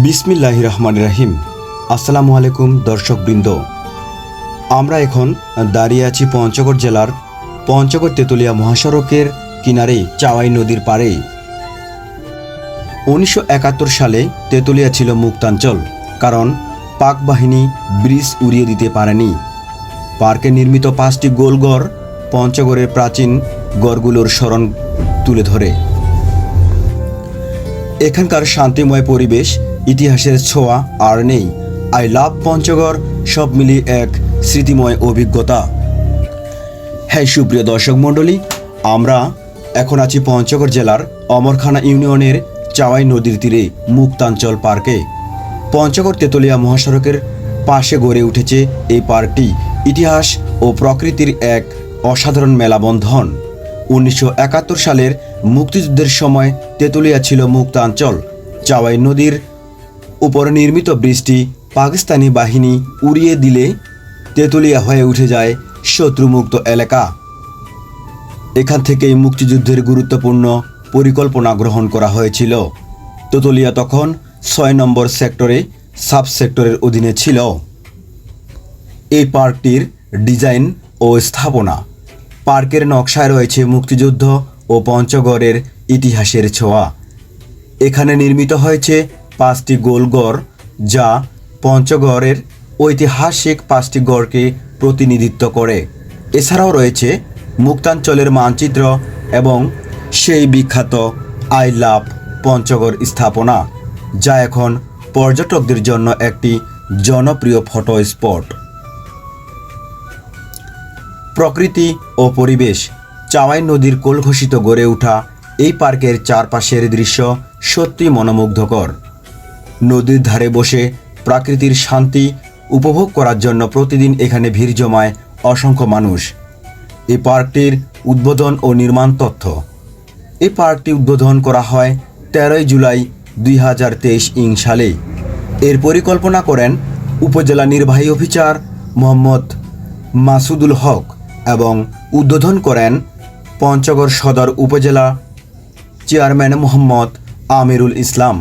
বিসমিল্লাহ রহমান রাহিম আসসালামু আলাইকুম দর্শকবৃন্দ। আমরা এখন দাঁড়িয়ে আছি পঞ্চগড় জেলার পঞ্চগড় তেতুলিয়া মহাসড়কের কিনারে চাওয়াই নদীর পাড়ে। উনিশশো একাত্তর সালে তেতুলিয়া ছিল মুক্তাঞ্চল, কারণ পাক বাহিনী ব্রিজ উড়িয়ে দিতে পারেনি। পার্কে নির্মিত পাঁচটি গোলগড় পঞ্চগড়ের প্রাচীন গড়গুলোর স্মরণ তুলে ধরে। এখানকার শান্তিময় পরিবেশ ইতিহাসের ছোঁয়া আর নেই। আই লাভ পঞ্চগড়, সব মিলিয়ে এক স্মৃতিময় অভিজ্ঞতা। হ্যাঁ সুপ্রিয় দর্শক মণ্ডলী, আমরা এখন আছি পঞ্চগড় জেলার অমরখানা ইউনিয়নের চাওয়াই নদীর তীরে মুক্তাঞ্চল পার্কে। পঞ্চগড় তেতুলিয়া মহাসড়কের পাশে গড়ে উঠেছে এই পার্কটি ইতিহাস ও প্রকৃতির এক অসাধারণ মেলাবন্ধন। উনিশশো একাত্তর সালের মুক্তিযুদ্ধের সময় তেতুলিয়া ছিল মুক্তাঞ্চল, চাওয়াই নদীর উপর নির্মিত ব্রিজটি পাকিস্তানি বাহিনী উড়িয়ে দিলে তেতুলিয়া হয়ে উঠে যায় শত্রুমুক্ত এলাকা। এখান থেকেই মুক্তিযুদ্ধের গুরুত্বপূর্ণ পরিকল্পনা গ্রহণ করা হয়েছিল। তেতুলিয়া তখন ছয় নম্বর সেক্টরে সাব সেক্টরের অধীনে ছিল। এই পার্কটির ডিজাইন ও স্থাপনা পার্কের নকশায় রয়েছে মুক্তিযুদ্ধ ও পঞ্চগড়ের ইতিহাসের ছোঁয়া। এখানে নির্মিত হয়েছে পাঁচটি গোলগড় যা পঞ্চগড়ের ঐতিহাসিক পাঁচটি গড়কে প্রতিনিধিত্ব করে। এছাড়াও রয়েছে মুক্তাঞ্চলের মানচিত্র এবং সেই বিখ্যাত আই লাভ পঞ্চগড় স্থাপনা, যা এখন পর্যটকদের জন্য একটি জনপ্রিয় ফটো স্পট। প্রকৃতি ও পরিবেশ, চাওয়াই নদীর কোল ঘোষিত গড়ে ওঠা এই পার্কের চারপাশের দৃশ্য সত্যি মনোমুগ্ধকর। নদীর ধারে বসে প্রাকৃতির শান্তি উপভোগ করার জন্য প্রতিদিন এখানে ভিড় জমায় অসংখ্য মানুষ। এই পার্কটির উদ্বোধন ও নির্মাণ তথ্য। এই পার্কটি উদ্বোধন করা হয় তেরোই জুলাই দুই হাজার তেইশ ইং সালে। এর পরিকল্পনা করেন উপজেলা নির্বাহী অফিসার মোহাম্মদ মাসুদুল হক এবং উদ্বোধন করেন পঞ্চগড় সদর উপজেলা চেয়ারম্যান মোহাম্মদ আমিরুল ইসলাম।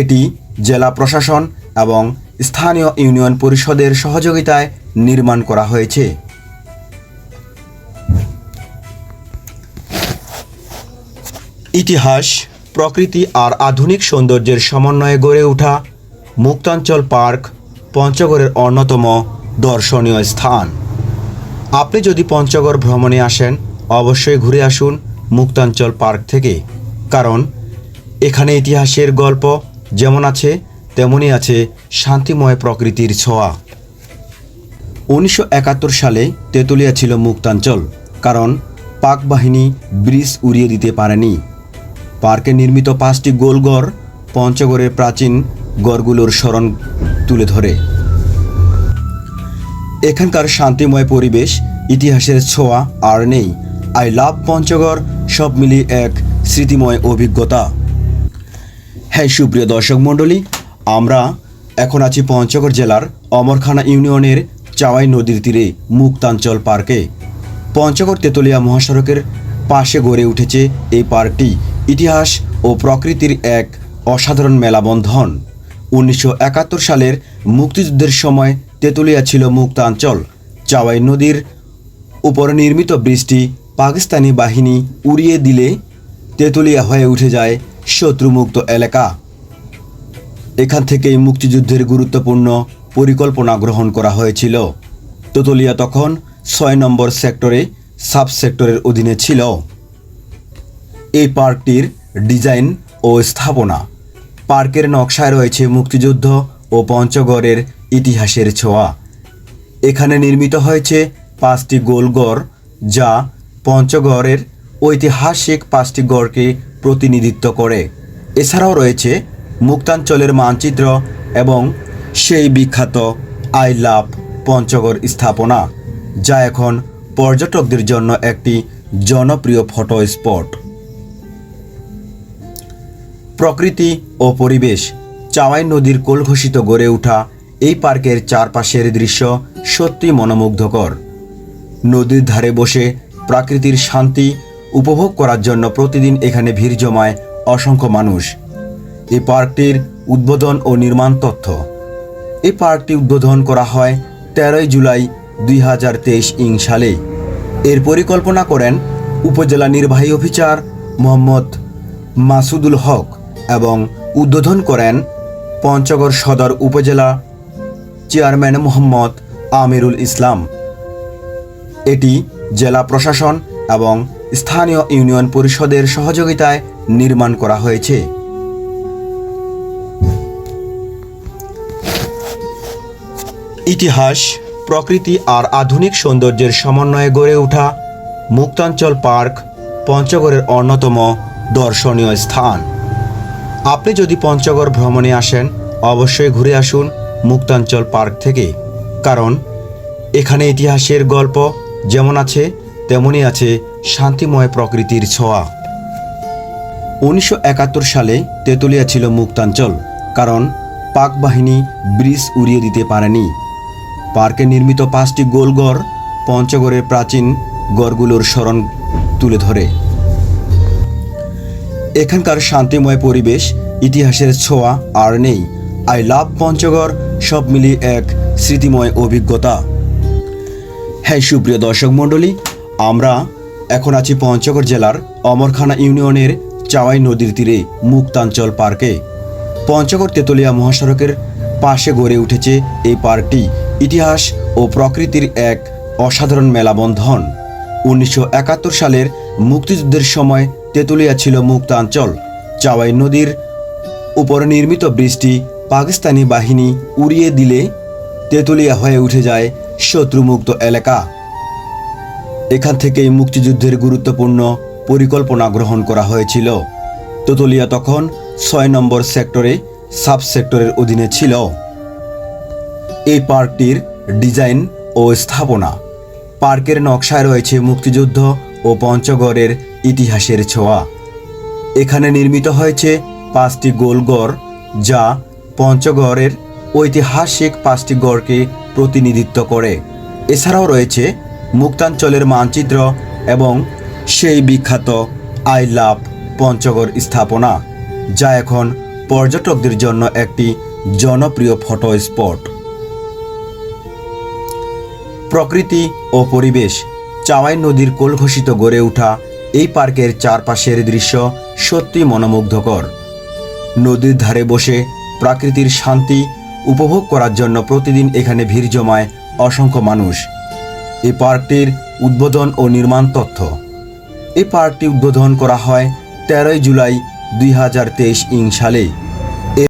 এটি জেলা প্রশাসন এবং স্থানীয় ইউনিয়ন পরিষদের সহযোগিতায় নির্মাণ করা হয়েছে। ইতিহাস, প্রকৃতি আর আধুনিক সৌন্দর্যের সমন্বয়ে গড়ে ওঠা মুক্তাঞ্চল পার্ক পঞ্চগড়ের অন্যতম দর্শনীয় স্থান। আপনি যদি পঞ্চগড় ভ্রমণে আসেন, অবশ্যই ঘুরে আসুন মুক্তাঞ্চল পার্ক থেকে, কারণ এখানে ইতিহাসের গল্প যেমন আছে, তেমনই আছে শান্তিময় প্রকৃতির ছোঁয়া। উনিশশো একাত্তর সালে তেতুলিয়া ছিল মুক্তাঞ্চল, কারণ পাক বাহিনী ব্রিজ উড়িয়ে দিতে পারেনি। পার্কে নির্মিত পাঁচটি গোলগড় পঞ্চগড়ের প্রাচীন গড়গুলোর স্মরণ তুলে ধরে। এখানকার শান্তিময় পরিবেশ, ইতিহাসের ছোঁয়া আর নেই। আই লাভ পঞ্চগড়, সব মিলিয়ে এক স্মৃতিময় অভিজ্ঞতা। হ্যাঁ সুপ্রিয় দর্শক মণ্ডলী, আমরা এখন আছি পঞ্চগড় জেলার অমরখানা ইউনিয়নের চাওয়াই নদীর তীরে মুক্তাঞ্চল পার্কে। পঞ্চগড় তেতুলিয়া মহাসড়কের পাশে গড়ে উঠেছে এই পার্কটি ইতিহাস ও প্রকৃতির এক অসাধারণ মেলাবন্ধন। উনিশশো একাত্তর সালের মুক্তিযুদ্ধের সময় তেতুলিয়া ছিল মুক্তাঞ্চল। চাওয়াই নদীর উপর নির্মিত ব্রিজটি পাকিস্তানি বাহিনী উড়িয়ে দিলে তেতুলিয়া হয়ে উঠে যায় শত্রুমুক্ত এলাকা। এখান থেকেই মুক্তিযুদ্ধের গুরুত্বপূর্ণ পরিকল্পনা গ্রহণ করা হয়েছিল। তেতুলিয়া তখন ছয় নম্বর সেক্টরে সাব সেক্টরের অধীনে ছিল। এই পার্কটির ডিজাইন ও স্থাপনা, পার্কের নকশায় রয়েছে মুক্তিযুদ্ধ ও পঞ্চগড়ের ইতিহাসের ছোঁয়া। এখানে নির্মিত হয়েছে পাঁচটি গোলগড় যা পঞ্চগড়ের ঐতিহাসিক পাঁচটি গড়কে প্রতিনিধিত্ব করে। এছাড়াও রয়েছে মুক্তাঞ্চলের মানচিত্র এবং সেই বিখ্যাত আই লাভ পঞ্চগড় স্থাপনা, যা এখন পর্যটকদের জন্য একটি জনপ্রিয় ফটো স্পট। প্রকৃতি ও পরিবেশ, চাওয়াই নদীর কোল ঘোষিত গড়ে ওঠা এই পার্কের চারপাশের দৃশ্য সত্যি মনোমুগ্ধকর। নদীর ধারে বসে প্রাকৃতির শান্তি উপভোগ করার জন্য প্রতিদিন এখানে ভিড় জমায় অসংখ্য মানুষ। এই পার্কটির উদ্বোধন ও নির্মাণ তথ্য। এই পার্কটি উদ্বোধন করা হয় তেরোই জুলাই দুই হাজার তেইশ ইং সালে। এর পরিকল্পনা করেন উপজেলা নির্বাহী অফিসার মোহাম্মদ মাসুদুল হক এবং উদ্বোধন করেন পঞ্চগড় সদর উপজেলা চেয়ারম্যান মোহাম্মদ আমিরুল ইসলাম। এটি জেলা প্রশাসন এবং স্থানীয় ইউনিয়ন পরিষদের সহযোগিতায় নির্মাণ করা হয়েছে। ইতিহাস, প্রকৃতি আর আধুনিক সৌন্দর্যের সমন্বয়ে গড়ে ওঠা মুক্তাঞ্চল পার্ক পঞ্চগড়ের অন্যতম দর্শনীয় স্থান। আপনি যদি পঞ্চগড় ভ্রমণে আসেন, অবশ্যই ঘুরে আসুন মুক্তাঞ্চল পার্ক থেকে, কারণ এখানে ইতিহাসের গল্প যেমন আছে, তেমনই আছে শান্তিময় প্রকৃতির ছোঁয়া। উনিশশো একাত্তর সালে তেঁতুলিয়া ছিল মুক্তাঞ্চল, কারণ পাক বাহিনী ব্রিজ উড়িয়ে দিতে পারেনি। পার্কে নির্মিত পাঁচটি গোলগড় পঞ্চগড়ের প্রাচীন গড়গুলোর স্মরণ তুলে ধরে। এখানকার শান্তিময় পরিবেশ, ইতিহাসের ছোঁয়া আর নেই। আই লাভ পঞ্চগড়, সব মিলিয়ে এক স্মৃতিময় অভিজ্ঞতা। হ্যাঁ সুপ্রিয় দর্শক মণ্ডলী, আমরা এখন আছি পঞ্চগড় জেলার অমরখানা ইউনিয়নের চাওয়াই নদীর তীরে, মুক্তাঞ্চল পার্কে। পঞ্চগড় তেতুলিয়া মহাসড়কের পাশে গড়ে উঠেছে এই পার্কটি ইতিহাস ও প্রকৃতির এক অসাধারণ মেলাবন্ধন। উনিশশো একাত্তর সালের মুক্তিযুদ্ধের সময় তেতুলিয়া ছিল মুক্তাঞ্চল। চাওয়াই নদীর উপর নির্মিত ব্রিজটি পাকিস্তানি বাহিনী উড়িয়ে দিলে তেতুলিয়া হয়ে উঠে যায় শত্রুমুক্ত এলাকা। এখান থেকেই মুক্তিযুদ্ধের গুরুত্বপূর্ণ পরিকল্পনা গ্রহণ করা হয়েছিল। তেতুলিয়া তখন ছয় নম্বর সেক্টরে সাব সেক্টরের অধীনে ছিল। এই পার্কটির ডিজাইন ও স্থাপনা, পার্কের নকশায় রয়েছে মুক্তিযুদ্ধ ও পঞ্চগড়ের ইতিহাসের ছোঁয়া। এখানে নির্মিত হয়েছে পাঁচটি গোলগড় যা পঞ্চগড়ের ঐতিহাসিক পাঁচটি গড়কে প্রতিনিধিত্ব করে। এছাড়াও রয়েছে মুক্তাঞ্চলের মানচিত্র এবং সেই বিখ্যাত আই লাভ পঞ্চগড় স্থাপনা, যা এখন পর্যটকদের জন্য একটি জনপ্রিয় ফটো স্পট। প্রকৃতি ও পরিবেশ, চাওয়াই নদীর কোল ঘোষিত গড়ে ওঠা এই পার্কের চারপাশের দৃশ্য সত্যি মনোমুগ্ধকর। নদীর ধারে বসে প্রাকৃতির শান্তি উপভোগ করার জন্য প্রতিদিন এখানে ভিড় জমায় অসংখ্য মানুষ। এই পার্কটির উদ্বোধন ও নির্মাণ তথ্য। এই পার্কটি উদ্বোধন করা হয় তেরোই জুলাই দুই হাজার তেইশ ইং সালে।